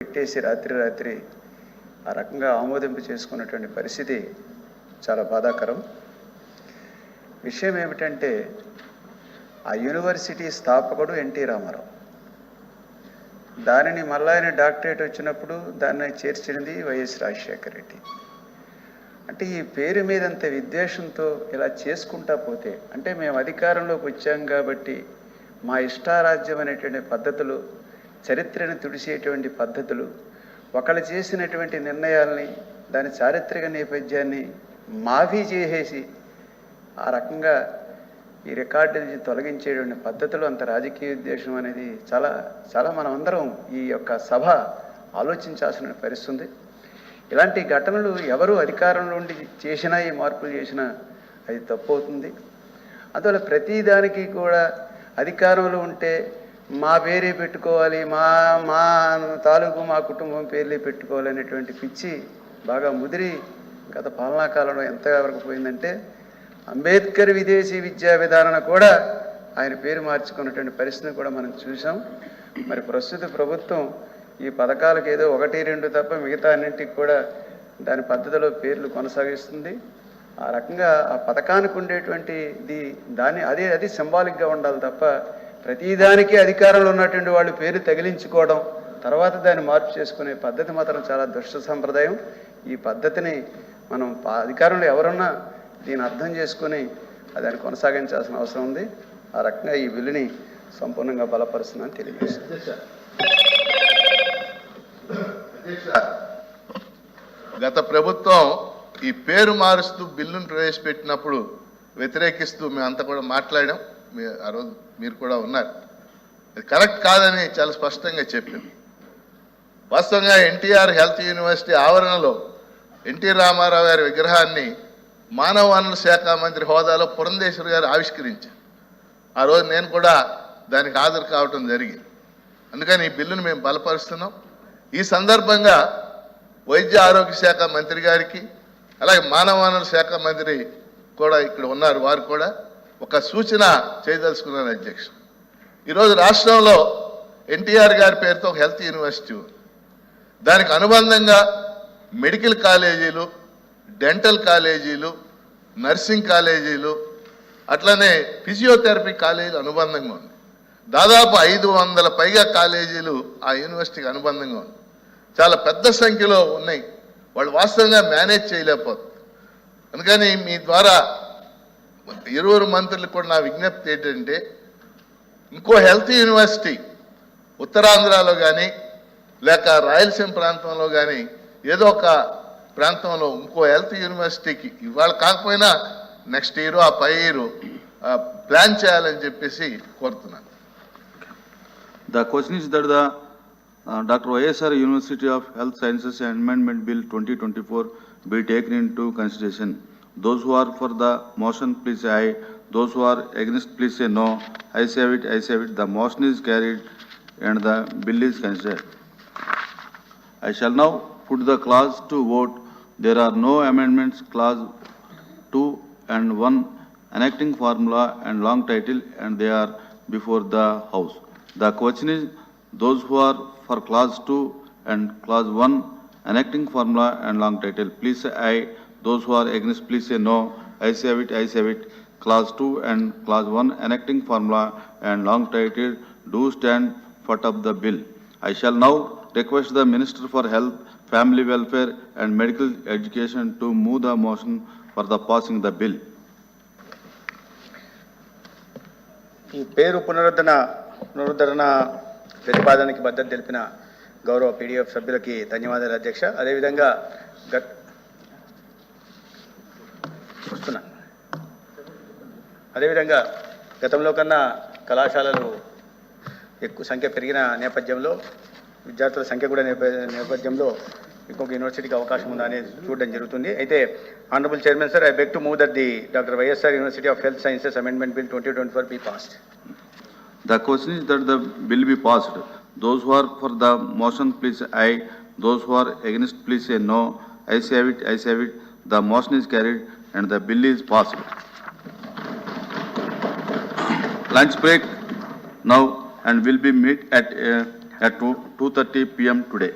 పెట్టేసి రాత్రి రాత్రి ఆ రకంగా ఆమోదింపు చేసుకున్నటువంటి పరిస్థితి చాలా బాధాకరం. విషయం ఏమిటంటే ఆ యూనివర్సిటీ స్థాపకుడు ఎన్టీ రామారావు. దానిని మళ్ళా ఆయన డాక్టరేట్ వచ్చినప్పుడు దాన్ని చేర్చింది వైఎస్ రాజశేఖర రెడ్డి. అంటే ఈ పేరు మీద అంత విద్వేషంతో ఇలా చేసుకుంటా పోతే అంటే మేము అధికారంలోకి వచ్చాం కాబట్టి మా ఇష్టారాజ్యం అనేటువంటి పద్ధతులు చరిత్రను తుడిసేటువంటి పద్ధతులు ఒకళ్ళు చేసినటువంటి నిర్ణయాల్ని దాని చారిత్రక నేపథ్యాన్ని మాఫీ చేసేసి ఆ రకంగా ఈ రికార్డు నుంచి తొలగించేటువంటి పద్ధతులు అంత రాజకీయ ఉద్దేశం అనేది చాలా చాలా మనం అందరం ఈ యొక్క సభ ఆలోచించాల్సిన పరిస్థితుంది ఇలాంటి ఘటనలు ఎవరు అధికారంలో ఉండి చేసినా ఈ మార్పులు చేసినా అది తప్పు అవుతుంది. అందువల్ల ప్రతిదానికి కూడా అధికారంలో ఉంటే మా పేరే పెట్టుకోవాలి మా మా తాలూకు మా కుటుంబం పేర్లే పెట్టుకోవాలి అనేటువంటి పిచ్చి బాగా ముదిరి గత పాలనా కాలంలో ఎంతవరకు పోయిందంటే అంబేద్కర్ విదేశీ విద్యా విధానం కూడా ఆయన పేరు మార్చుకున్నటువంటి పరిస్థితిని కూడా మనం చూసాం మరి ప్రస్తుత ప్రభుత్వం ఈ పథకాలకు ఏదో ఒకటి రెండు తప్ప మిగతా అన్నింటికి కూడా దాని పద్ధతిలో పేర్లు కొనసాగిస్తుంది. ఆ రకంగా ఆ పథకానికి ఉండేటువంటి దాన్ని అదే అది సింబాలిక్గా ఉండాలి తప్ప ప్రతిదానికి అధికారంలో ఉన్నటువంటి వాళ్ళు పేరు తగిలించుకోవడం తర్వాత దాన్ని మార్పు చేసుకునే పద్ధతి మాత్రం చాలా దుష్ట సంప్రదాయం. ఈ పద్ధతిని మనం పా- అధికారంలో ఎవరున్నా దీన్ని అర్థం చేసుకొని దాన్ని కొనసాగించాల్సిన అవసరం ఉంది. ఆ రకంగా ఈ బిల్లుని సంపూర్ణంగా బలపరుస్తుందని తెలియజేస్తుంది గత ప్రభుత్వం ఈ పేరు మారుస్తూ బిల్లును ప్రవేశపెట్టినప్పుడు వ్యతిరేకిస్తూ మేమంతా కూడా మాట్లాడాం. మీ ఆ రోజు మీరు కూడా ఉన్నారు. అది కరెక్ట్ కాదని చాలా స్పష్టంగా చెప్పాం వాస్తవంగా ఎన్టీఆర్ హెల్త్ యూనివర్సిటీ ఆవరణలో ఎన్టీ రామారావు గారి విగ్రహాన్ని మానవ వనరుల శాఖ మంత్రి హోదాలో పురంధేశ్వరి గారు ఆవిష్కరించారు. ఆ రోజు నేను కూడా దానికి హాజరు కావటం జరిగింది. అందుకని ఈ బిల్లును మేము బలపరుస్తున్నాం. ఈ సందర్భంగా వైద్య ఆరోగ్య శాఖ మంత్రి గారికి అలాగే మానవ వనరుల శాఖ మంత్రి కూడా ఇక్కడ ఉన్నారు వారు కూడా. ఒక సూచన చేయదలుచుకున్నాను అధ్యక్ష. ఈరోజు రాష్ట్రంలో ఎన్టీఆర్ గారి పేరుతో ఒక హెల్త్ యూనివర్సిటీ ఉంది. దానికి అనుబంధంగా మెడికల్ కాలేజీలు డెంటల్ కాలేజీలు నర్సింగ్ కాలేజీలు అట్లనే ఫిజియోథెరపీ కాలేజీలు అనుబంధంగా ఉంది. దాదాపు ఐదు వందల పైగా కాలేజీలు ఆ యూనివర్సిటీకి అనుబంధంగా ఉంది. చాలా పెద్ద సంఖ్యలో ఉన్నాయి. వాళ్ళు వాస్తవంగా మేనేజ్ చేయలేకపోతుంది అందుకని మీ ద్వారా ఇరువురు మంత్రులకు కూడా నా విజ్ఞప్తి ఏంటంటే ఇంకో హెల్త్ యూనివర్సిటీ ఉత్తరాంధ్రలో కానీ లేక రాయలసీమ ప్రాంతంలో కానీ ఏదో ఒక ప్రాంతంలో ఇంకో హెల్త్ యూనివర్సిటీకి ఇవాళ కాకపోయినా నెక్స్ట్ ఇయర్ ఆ పై ఇయర్ ప్లాన్ చేయాలని చెప్పేసి కోరుతున్నాను the The that the doctor the uh, Dr. YSR University of Health Sciences Amendment Bill 2024 be into consideration Those who are for the motion, please say aye. Those who are against, please say no. I say it, I say it. The motion is carried and the bill is considered. I shall now put the clause to vote. There are no amendments, clause two and one enacting formula and long title, and they are before the House. The question is, those who are for clause two and clause one enacting formula and long title, please say aye. Those who are against, please say no. I say it, I say it. Clause 2 and clause 1 enacting formula and long title do stand part of the bill. I shall now request the Minister for Health, Family Welfare and Medical Education to move the motion for the passing the bill. ఈ పేరు పునరుద్ధరణ పునరుద్ధరణ ప్రతిపాదనకి మద్దతు తెలిపిన గౌరవ PDF సభ్యులకి ధన్యవాదాలు అధ్యక్ష అదేవిధంగా గట్ అదేవిధంగా గతంలో కన్నా కళాశాలలు ఎక్కువ సంఖ్య పెరిగిన నేపథ్యంలో విద్యార్థుల సంఖ్య కూడా నేపథ్యంలో ఇంకొక యూనివర్సిటీకి అవకాశం ఉందా అనేది చూడడం జరుగుతుంది. అయితే honourable chairman sir I beg to move the doctor YSR university of health sciences amendment bill twenty twenty four be passed the question is that the bill be passed those who are for the motion please aye those who are against please aye no ayes have it ayes have it the motion is carried and the bill is passed Lunch break now and will be meet at uh, at 2:30 PM today.